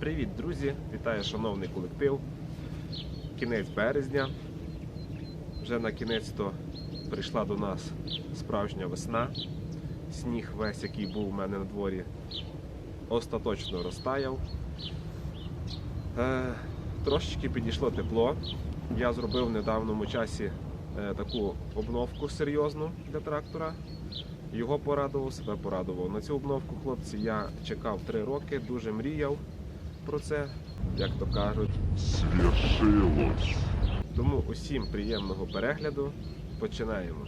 Привіт, друзі! Вітаю шановний колектив. Кінець березня. Вже на кінець то прийшла до нас справжня весна. Сніг весь, який був у мене на дворі, остаточно розтаяв. Е, трошечки підійшло тепло. Я зробив в недавньому часі е, таку обновку серйозну для трактора. Його порадував, себе порадував. На цю обновку, хлопці, я чекав 3 роки, дуже мріяв про це, як то кажуть. Свершилось. Тому усім приємного перегляду. Починаємо.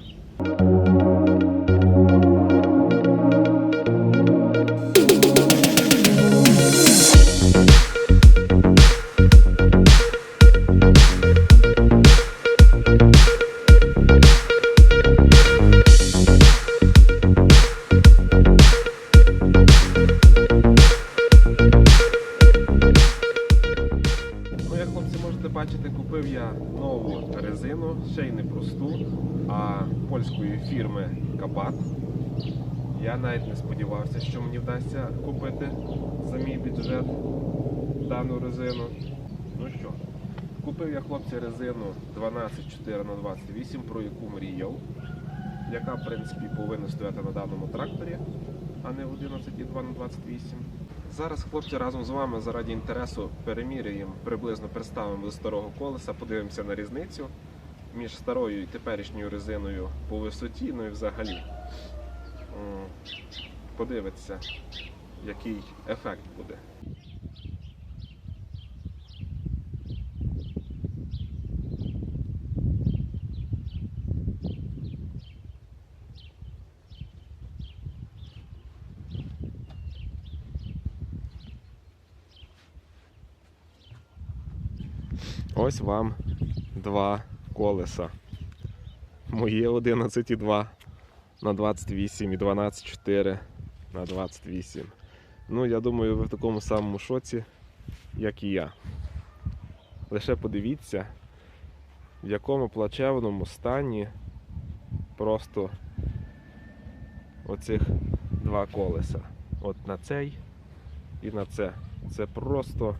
Нову резину, ще й не просту, а польської фірми Кабат. Я навіть не сподівався, що мені вдасться купити за мій бюджет дану резину. Ну що, купив я хлопці резину 124 на 28 про яку мріяв, яка в принципі повинна стояти на даному тракторі, а не в 11,2 на 28. Зараз хлопці разом з вами заради інтересу переміряємо, приблизно представимо до старого колеса, подивимося на різницю між старою і теперішньою резиною по висоті, ну і взагалі. М, Подивитися, який ефект буде. Ось вам два колеса. Моє 11,2 на 28 і 12,4 на 28. Ну, я думаю, ви в такому самому шоці, як і я. Лише подивіться, в якому плачевному стані просто оцих два колеса. От на цей і на це. Це просто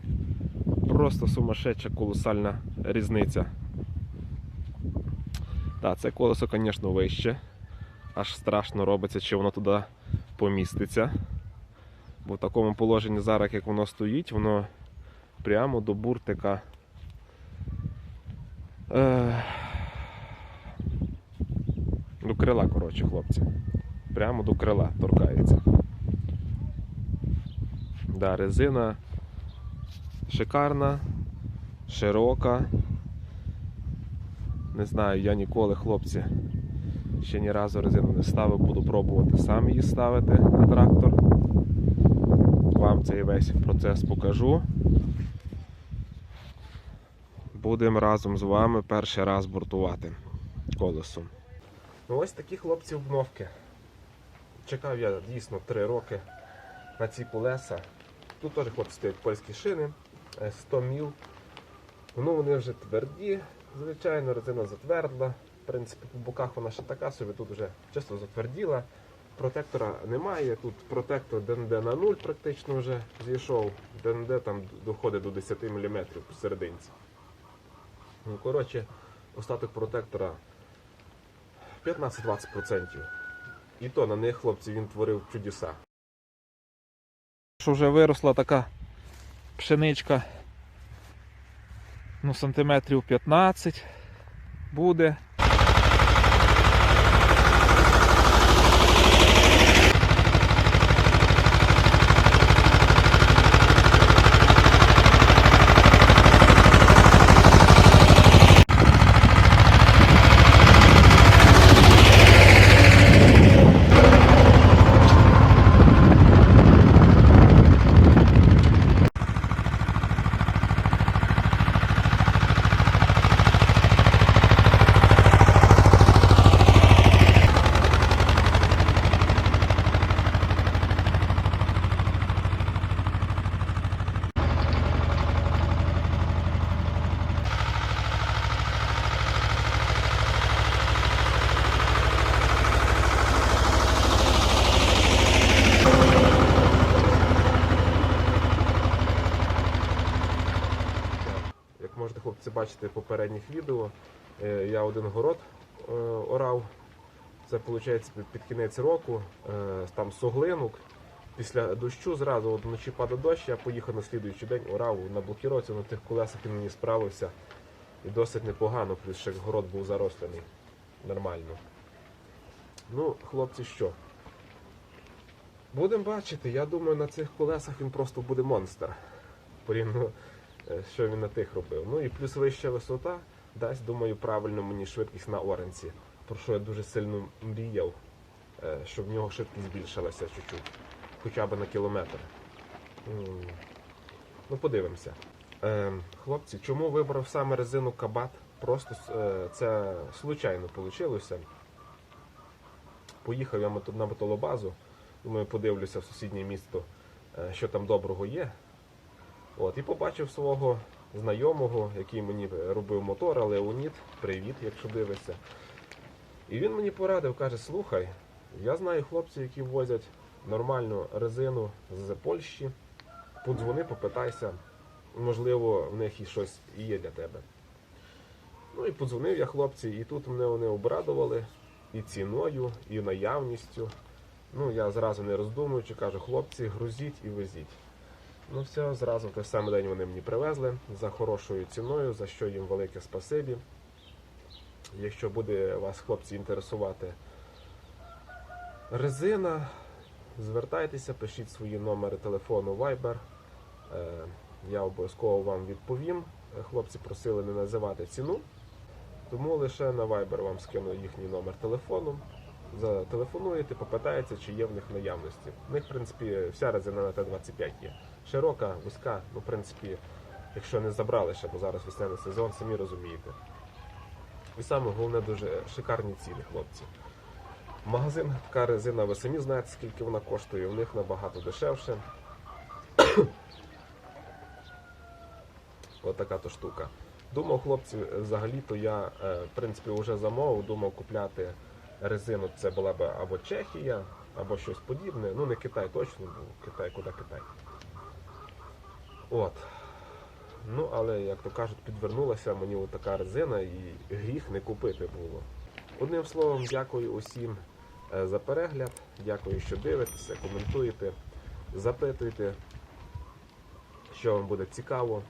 просто сумасшедша колосальна різниця. Так, це колесо, звісно, вище. Аж страшно робиться, чи воно туди поміститься. Бо в такому положенні зараз, як воно стоїть, воно прямо до буртика. До крила, коротше, хлопці. Прямо до крила торкається. Да, резина шикарна, широка. Не знаю, я ніколи, хлопці, ще ні разу резину не ставив, буду пробувати сам її ставити на трактор. Вам цей весь процес покажу. Будемо разом з вами перший раз бортувати колесом. Ну ось такі хлопці обновки. Чекав я дійсно 3 роки на ці колеса. Тут теж хлопці стоять польські шини. Е, 100 міл. Ну вони вже тверді, звичайно, резина затвердла. В принципі, по боках вона ще така собі, тут вже чисто затверділа. Протектора немає, тут протектор ДНД на 0 практично вже зійшов. ДНД там доходить до 10 мм посерединці. Ну, коротше, остаток протектора 15-20%. І то на них хлопці він творив чудеса. що вже виросла така пшеничка ну, сантиметрів 15 буде. Хлопці бачите в попередніх відео, е, я один город е, орав. Це виходить під кінець року, е, там суглинок. Після дощу зразу вночі падав дощ, я поїхав на слідуючий день, орав на блокіровці, на тих колесах він мені справився. І досить непогано, плюс ще город був зарослений. Нормально. Ну, хлопці, що? Будемо бачити. Я думаю, на цих колесах він просто буде монстр. Порівняно, що він на тих робив. Ну і плюс вища висота дасть, думаю, правильно мені швидкість на Оренці. Про що я дуже сильно мріяв, е, щоб в нього швидкість збільшилася чуть-чуть. Хоча б на кілометр. Ну, подивимося. Е, хлопці, чому вибрав саме резину Кабат? Просто е, це случайно вийшло. Поїхав я на мотолобазу, думаю, подивлюся в сусіднє місто, е, що там доброго є. От, і побачив свого знайомого, який мені робив мотор, Леонід, привіт, якщо дивишся. І він мені порадив, каже: слухай, я знаю хлопців, які возять нормальну резину з Польщі. Подзвони, попитайся, можливо, в них і щось є для тебе. Ну і подзвонив я хлопці, і тут мене вони обрадували і ціною, і наявністю. Ну, я зразу не роздумуючи, кажу, хлопці, грузіть і везіть. Ну все, зразу той самий день вони мені привезли за хорошою ціною, за що їм велике спасибі. Якщо буде вас, хлопці, інтересувати резина, звертайтеся, пишіть свої номери телефону Viber. Е, Я обов'язково вам відповім. Хлопці просили не називати ціну, тому лише на Viber вам скину їхній номер телефону. Зателефонуєте, попитаєте, чи є в них наявності. В них, в принципі, вся резина на Т-25 є. Широка, вузька, ну, в принципі, якщо не забрали ще, бо зараз весняний сезон, самі розумієте. І саме головне, дуже шикарні ціни, хлопці. В магазинах така резина, ви самі знаєте, скільки вона коштує, у них набагато дешевше. Ось така то штука. Думав, хлопці, взагалі-то я, е, в принципі, вже замовив, думав купляти резину. Це була б або Чехія, або щось подібне. Ну, не Китай точно, бо Китай, куди Китай. От. Ну, але, як то кажуть, підвернулася мені така резина і гріх не купити було. Одним словом, дякую усім е, за перегляд. Дякую, що дивитеся, коментуєте, запитуєте, що вам буде цікаво.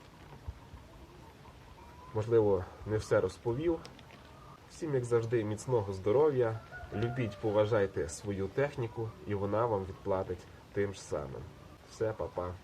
Можливо, не все розповів. Всім, як завжди, міцного здоров'я. Любіть, поважайте свою техніку, і вона вам відплатить тим ж самим. Все, па-па.